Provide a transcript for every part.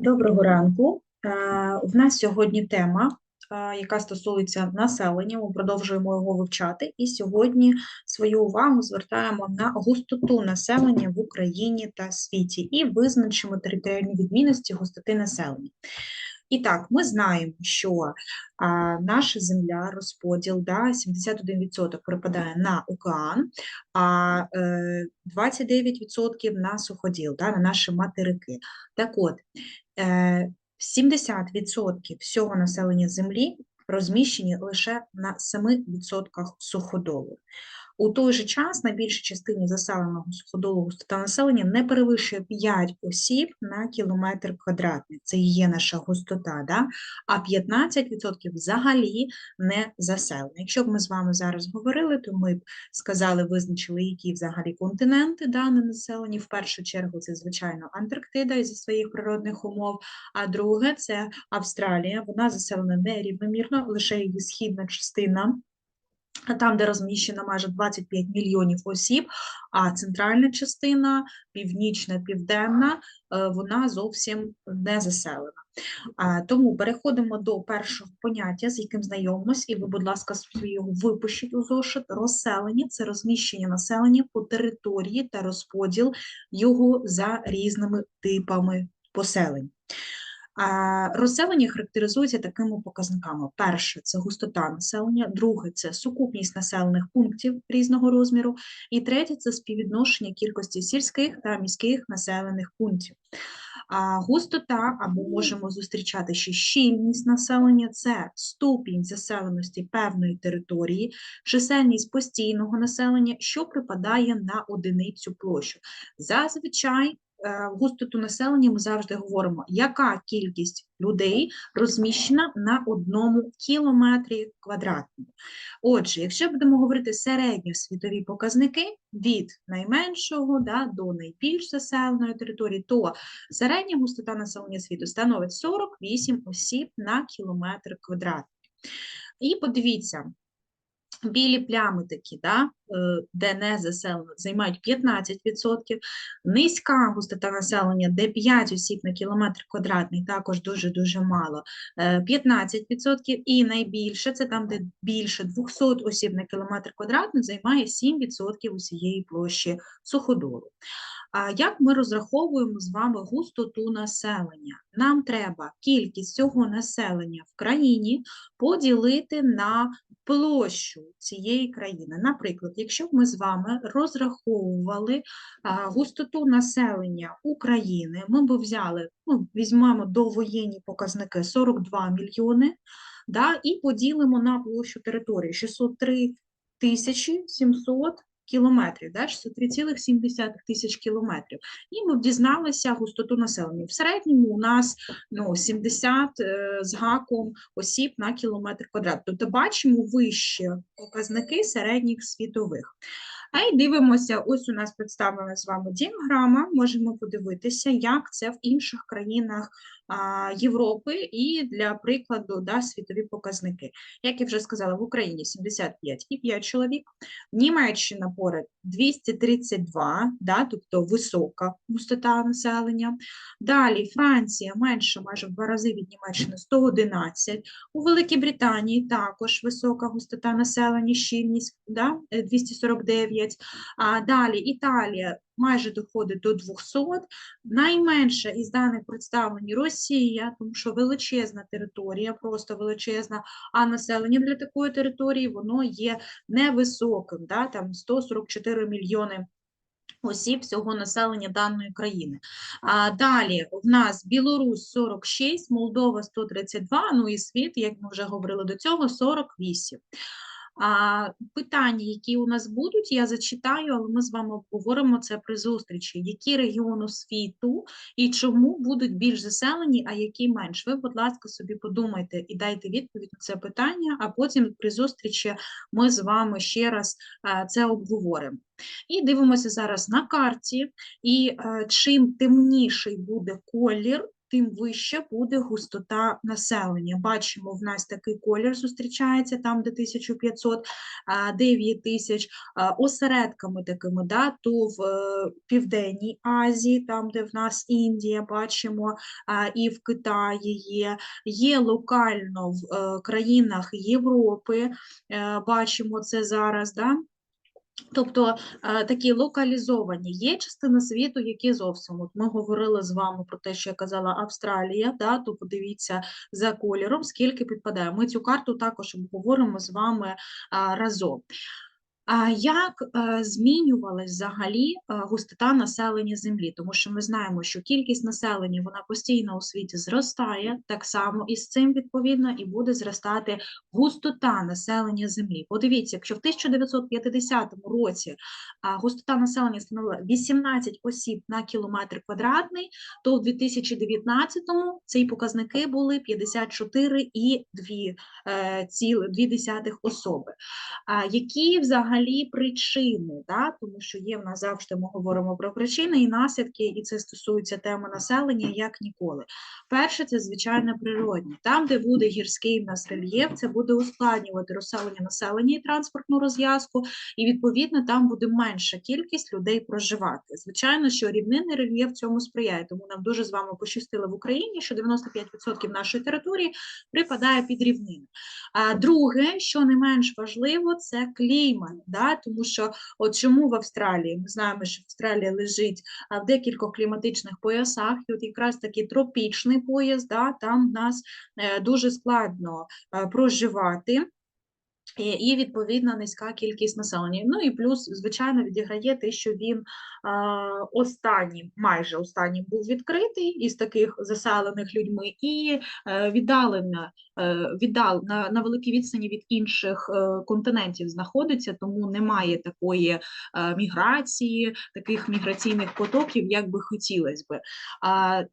Доброго ранку. Е, В нас сьогодні тема, е, яка стосується населення. Ми продовжуємо його вивчати. І сьогодні свою увагу звертаємо на густоту населення в Україні та світі і визначимо територіальні відмінності густоти населення. І так, ми знаємо, що а, наша земля, розподіл, да, 71% припадає на океан, а е, 29% на суходіл, да, на наші материки. Так от, е, 70% всього населення Землі розміщені лише на 7% суходолу. У той же час на більшій частині заселеного суходолу густота населення не перевищує 5 осіб на кілометр квадратний. Це є наша густота, да? а 15% взагалі не заселено. Якщо б ми з вами зараз говорили, то ми б сказали, визначили, які взагалі континенти да, не населені. В першу чергу це, звичайно, Антарктида із своїх природних умов, а друге це Австралія. Вона заселена нерівномірно, лише її східна частина. Там, де розміщено майже 25 мільйонів осіб, а центральна частина, північна, південна, е, вона зовсім не заселена. Тому переходимо до першого поняття, з яким знайомимось, і ви, будь ласка, його випишіть у зошит. Розселення це розміщення населення по території та розподіл його за різними типами поселень. Розселення характеризується такими показниками: перше це густота населення, друге це сукупність населених пунктів різного розміру, і третє це співвідношення кількості сільських та міських населених пунктів. А густота, або можемо зустрічати ще щільність населення, це ступінь заселеності певної території, чисельність постійного населення, що припадає на одиницю площу. Зазвичай густоту населення ми завжди говоримо, яка кількість людей розміщена на одному кілометрі квадратному. Отже, якщо будемо говорити середньосвітові показники від найменшого да, до найбільш заселеної території, то середня густота населення світу становить 48 осіб на кілометр квадратний. І подивіться, Білі плями такі, да, е, де не заселено, займають 15%. Низька густота населення, де 5 осіб на кілометр квадратний, також дуже-дуже мало, 15%. Е, І найбільше, це там, де більше 200 осіб на кілометр квадратний, займає 7% усієї площі суходолу. А як ми розраховуємо з вами густоту населення? Нам треба кількість цього населення в країні поділити на площу цієї країни. Наприклад, якщо б ми з вами розраховували густоту населення України, ми б взяли, ну, візьмемо довоєнні показники 42 мільйони, да, і поділимо на площу території 603 тисячі 700 кілометрів, да, 63,7 тисяч кілометрів. І ми дізналися густоту населення. В середньому у нас ну, 70 е, з гаком осіб на кілометр квадрат. Тобто бачимо вищі показники середніх світових. А й дивимося, ось у нас представлена з вами діаграма, можемо подивитися, як це в інших країнах Європи і для прикладу да, світові показники. Як я вже сказала, в Україні 75,5 чоловік, Німеччина поряд 232, да, тобто висока густота населення. Далі Франція менше, майже в два рази від Німеччини 111. У Великій Британії також висока густота населення, щільність да, 249. А Далі Італія майже доходить до 200. Найменше із даних представлені Росія, тому що величезна територія, просто величезна, а населення для такої території воно є невисоким, да, там 144 мільйони. Осіб всього населення даної країни. А Далі в нас Білорусь 46, Молдова 132, ну і світ, як ми вже говорили до цього, 48. Питання, які у нас будуть, я зачитаю, але ми з вами обговоримо це при зустрічі. Які регіони світу і чому будуть більш заселені, а які менш? Ви, будь ласка, собі подумайте і дайте відповідь на це питання, а потім при зустрічі ми з вами ще раз це обговоримо. І дивимося зараз на карті, і чим темніший буде колір, тим вище буде густота населення. Бачимо, в нас такий колір зустрічається там, де 1500, а, 9000, а, осередками такими, да, то в е, Південній Азії, там, де в нас Індія, бачимо, і в Китаї є, є локально в е, країнах Європи, е, бачимо це зараз, да. Тобто е, такі локалізовані є частина світу, які зовсім от ми говорили з вами про те, що я казала Австралія, да, то подивіться за кольором, скільки підпадає. Ми цю карту також обговоримо з вами а, разом. Як е, змінювалась взагалі е, густота населення Землі? Тому що ми знаємо, що кількість населення вона постійно у світі зростає, так само і з цим відповідно і буде зростати густота населення Землі. Подивіться, якщо в 1950 році густота населення становила 18 осіб на кілометр квадратний, то в 2019-му ці показники були 54,2 е, особи. Які взагалі причини? Да? Тому що є в нас завжди ми говоримо про причини і наслідки, і це стосується теми населення як ніколи. Перше, це звичайно природні. Там, де буде гірський в нас рельєф, це буде ускладнювати розселення населення і транспортну розв'язку, і відповідно там буде менша кількість людей проживати. Звичайно, що рівнинний рельєф цьому сприяє, тому нам дуже з вами пощастило в Україні, що 95% нашої території припадає під рівнину. А друге, що не менш важливо, це клімат, да? тому що от чому в Австралії? Ми знаємо, що Австралія лежить в декількох кліматичних поясах, і от якраз такий тропічний пояс, да? там в нас е, дуже складно е, проживати. І, відповідно низька кількість населення. Ну і плюс, звичайно, відіграє те, що він останнім, майже останнім був відкритий із таких заселених людьми, і е, віддалена, е, віддал на, на великій відстані від інших е, континентів знаходиться, тому немає такої міграції, таких міграційних потоків, як би хотілося би.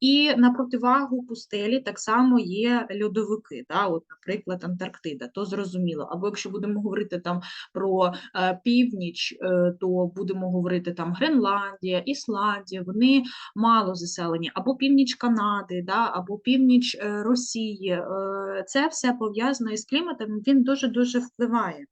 І на противагу пустелі так само є льодовики, да, от, наприклад, Антарктида, то зрозуміло. Або якщо будемо говорити там про е, північ, е, то будемо говорити там Гренландія, Ісландія, вони мало заселені, або північ Канади, да, або північ е, Росії. Це все пов'язано із кліматом, він дуже-дуже впливає.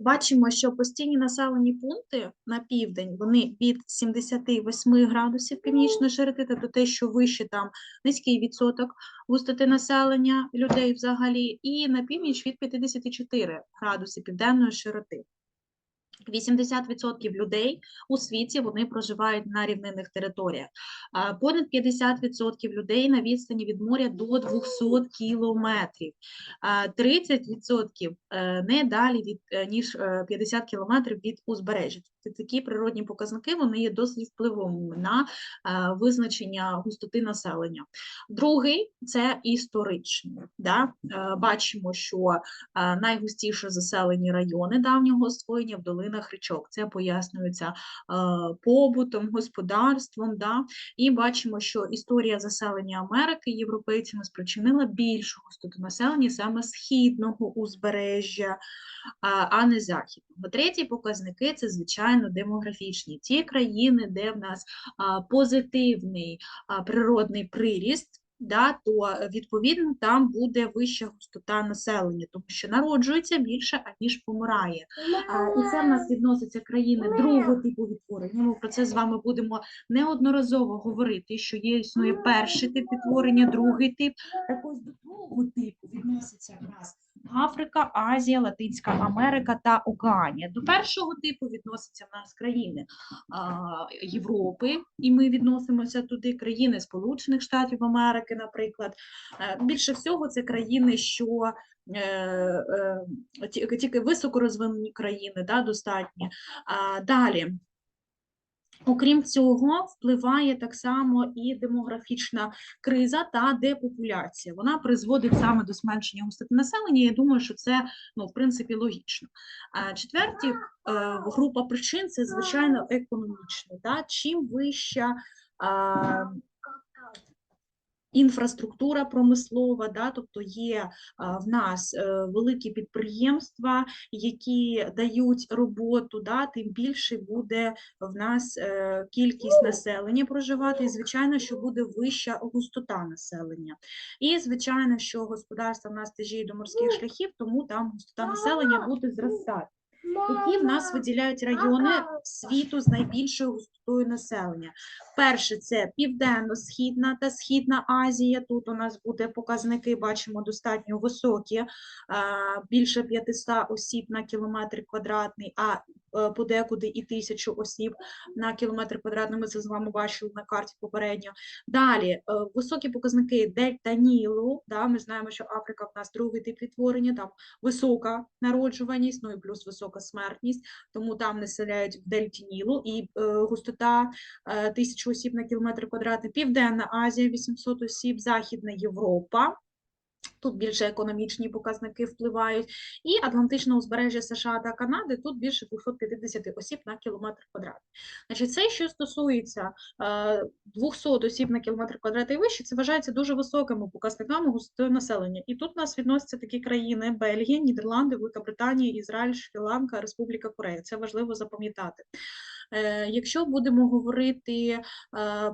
Бачимо, що постійні населені пункти на південь вони від 78 градусів північної ширити, тобто те, що вище там низький відсоток густоти населення людей взагалі, і на північ від 54 градуси південної широти. 80% людей у світі вони проживають на рівнинних територіях. Понад 50% людей на відстані від моря до 200 кілометрів. 30% е, не далі від е, ніж е, 50 кілометрів від узбережжя. Тобто Такі природні показники вони є досить впливовими на е, визначення густоти населення. Другий це історичний. Да? Е, Бачимо, що е, найгустіше заселені райони давнього освоєння в долинах річок. Це пояснюється е, побутом, господарством. Да? І бачимо, що історія заселення Америки європейцями спричинила більшу густоту населення саме східного узбережжя, а, а не західного. Третій показники це звичайно демографічні. Ті країни, де в нас а, позитивний природний приріст. Да, то е, відповідно там буде вища густота населення, тому що народжується більше, аніж помирає. А, І це в нас відноситься країни другого типу відтворення. Ми про це з вами будемо неодноразово говорити, що є існує перший тип відтворення, другий тип. Так ось до другого типу відноситься в нас Африка, Азія, Латинська Америка та Океанія. До першого типу відносяться в нас країни Європи, і ми відносимося туди, країни Сполучених Штатів Америки, наприклад. Е, Більше всього це країни, що е, е, ті- тільки високорозвинені країни, да, достатні. Далі. Окрім цього, впливає так само і демографічна криза та депопуляція. Вона призводить саме до зменшення густоти населення. Я думаю, що це ну, в принципі логічно. А четверті е, група причин це звичайно економічна. Чим вища інфраструктура промислова, да, тобто є а, в нас е, великі підприємства, які дають роботу, да, тим більше буде в нас е, кількість населення проживати, і звичайно, що буде вища густота населення. І звичайно, що господарство в нас тежіє до морських шляхів, тому там густота населення буде зростати. Які в нас виділяють райони світу з найбільшою густотою населення? Перше це Південно-Східна та Східна Азія. Тут у нас буде показники, бачимо, достатньо високі, більше 500 осіб на кілометр квадратний, а подекуди і тисячу осіб на кілометр квадратний. Ми це з вами бачили на карті попередньо. Далі е, високі показники Дельта Нілу. Да, ми знаємо, що Африка в нас другий тип відтворення, там висока народжуваність, ну і плюс висока смертність, тому там населяють в Дельті Нілу і е, густота е, тисячу осіб на кілометр квадратний. Південна Азія 800 осіб, Західна Європа. Тут більше економічні показники впливають, і Атлантичне узбережжя США та Канади тут більше 250 осіб на кілометр квадратний. Значить, це, що стосується е, 200 осіб на кілометр квадратний і вище, це вважається дуже високими показниками густої населення. І тут у нас відносяться такі країни: Бельгія, Нідерланди, Велика Британія, Ізраїль, Шрі-Ланка, Республіка Корея. Це важливо запам'ятати. Е, Якщо будемо говорити е,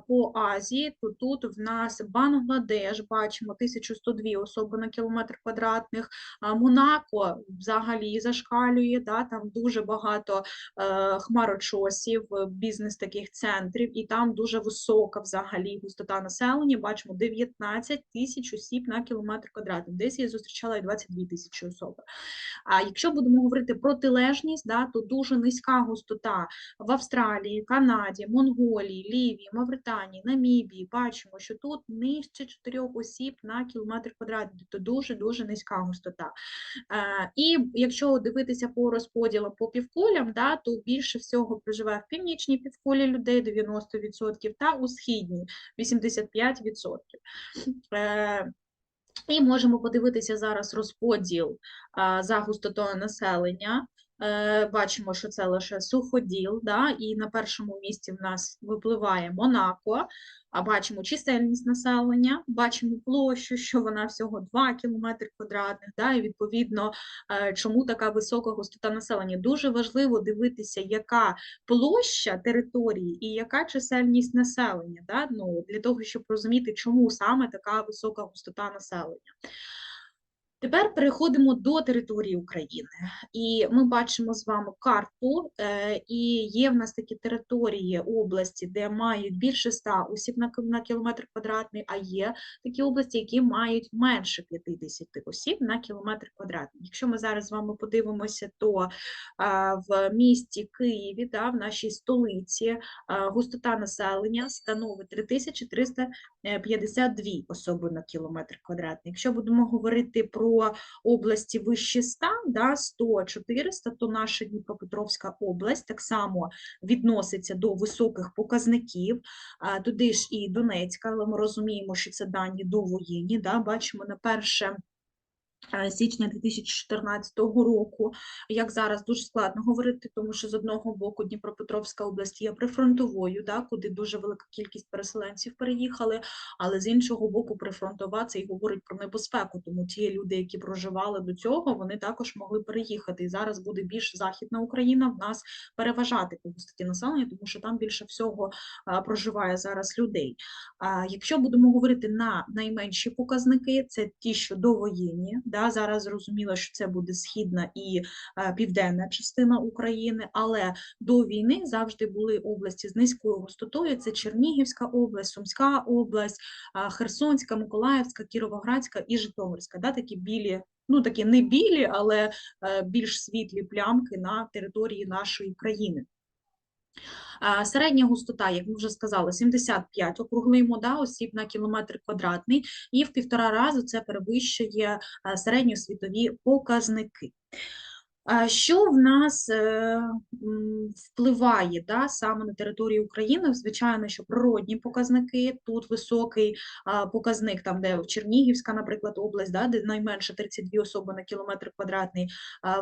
по Азії, то тут в нас Бангладеш, бачимо 1102 особи на кілометр квадратних, Монако взагалі зашкалює, да, там дуже багато е, хмарочосів, бізнес таких центрів, і там дуже висока взагалі густота населення, бачимо 19 тисяч осіб на кілометр квадратний, десь я зустрічала і 22 тисячі особи. А якщо будемо говорити протилежність, да, то дуже низька густота. В Австралії, Канаді, Монголії, Лівії, Мавританії, Намібії, бачимо, що тут нижче 4 осіб на кілометр квадратний, тобто дуже-дуже низька густота. Е, І якщо дивитися по розподілам по півкулям, да, то більше всього проживає в північній півкулі людей 90%, та у східній 85%. Е, і можемо подивитися зараз розподіл за густотою населення. Е, Бачимо, що це лише суходіл, да? і на першому місці в нас випливає Монако, а бачимо чисельність населення, бачимо площу, що вона всього 2 км квадратних, да? і відповідно, е, чому така висока густота населення. Дуже важливо дивитися, яка площа території і яка чисельність населення, да? ну, для того, щоб розуміти, чому саме така висока густота населення. Тепер переходимо до території України, і ми бачимо з вами карту, е, і є в нас такі території області, де мають більше 100 осіб на кілометр квадратний, а є такі області, які мають менше 50 осіб на кілометр квадратний. Якщо ми зараз з вами подивимося, то в місті Києві, да, в нашій столиці, густота населення становить 3352 особи на кілометр квадратний. Якщо будемо говорити про області вище 100, да, 100-400, то наша Дніпропетровська область так само відноситься до високих показників, туди ж і Донецька, але ми розуміємо, що це дані довоєнні, да, бачимо на перше січня 2014 року. Як зараз дуже складно говорити, тому що з одного боку Дніпропетровська область є прифронтовою, да, куди дуже велика кількість переселенців переїхали, але з іншого боку, прифронтова це і говорить про небезпеку, тому ті люди, які проживали до цього, вони також могли переїхати. І зараз буде більш західна Україна в нас переважати по густоті населення, тому що там більше всього а, проживає зараз людей. А, Якщо будемо говорити на найменші показники, це ті, що довоєнні, да, зараз зрозуміло, що це буде східна і е, південна частина України, але до війни завжди були області з низькою густотою. Це Чернігівська область, Сумська область, а, Херсонська, Миколаївська, Кіровоградська і Житомирська. Да, такі білі, ну такі не білі, але е, більш світлі плямки на території нашої країни. Середня густота, як ми вже сказали, 75 округлимо да, осіб на кілометр квадратний, і в півтора разу це перевищує середньосвітові показники. Що в нас е, впливає да, саме на території України? Звичайно, що природні показники, тут високий показник, там, де Чернігівська, наприклад, область, да, де найменше 32 особи на кілометр квадратний,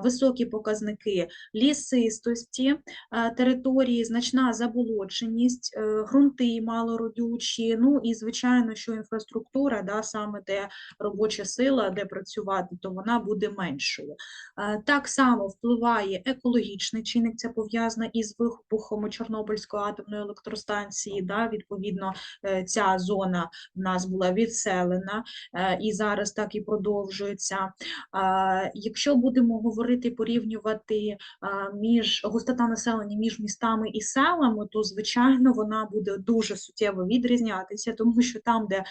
високі показники лісистості території, значна заболоченість, е, ґрунти малородючі, ну і, звичайно, що інфраструктура, да, саме де робоча сила, де працювати, то вона буде меншою. Е, Так само впливає екологічний чинник, це пов'язано із вибухом Чорнобильської атомної електростанції. Да, відповідно, е, ця зона в нас була відселена е, і зараз так і продовжується. Якщо будемо говорити, порівнювати е, між густота населення між містами і селами, то звичайно вона буде дуже суттєво відрізнятися, тому що там, де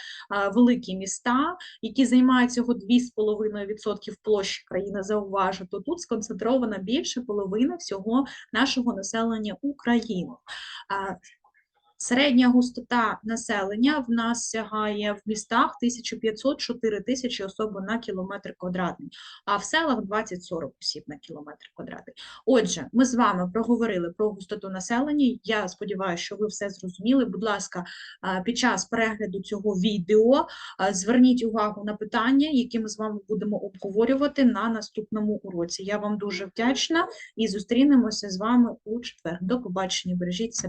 великі міста, які займають всього 2,5% площі країни, зауважу, то тут сконцентрована більше половини всього нашого населення України. Середня густота населення в нас сягає в містах 1500-4 тисячі особи на кілометр квадратний, а в селах 20-40 осіб на кілометр квадратний. Отже, ми з вами проговорили про густоту населення. Я сподіваюся, що ви все зрозуміли. Будь ласка, під час перегляду цього відео зверніть увагу на питання, які ми з вами будемо обговорювати на наступному уроці. Я вам дуже вдячна і зустрінемося з вами у четвер. До побачення, бережіть себе.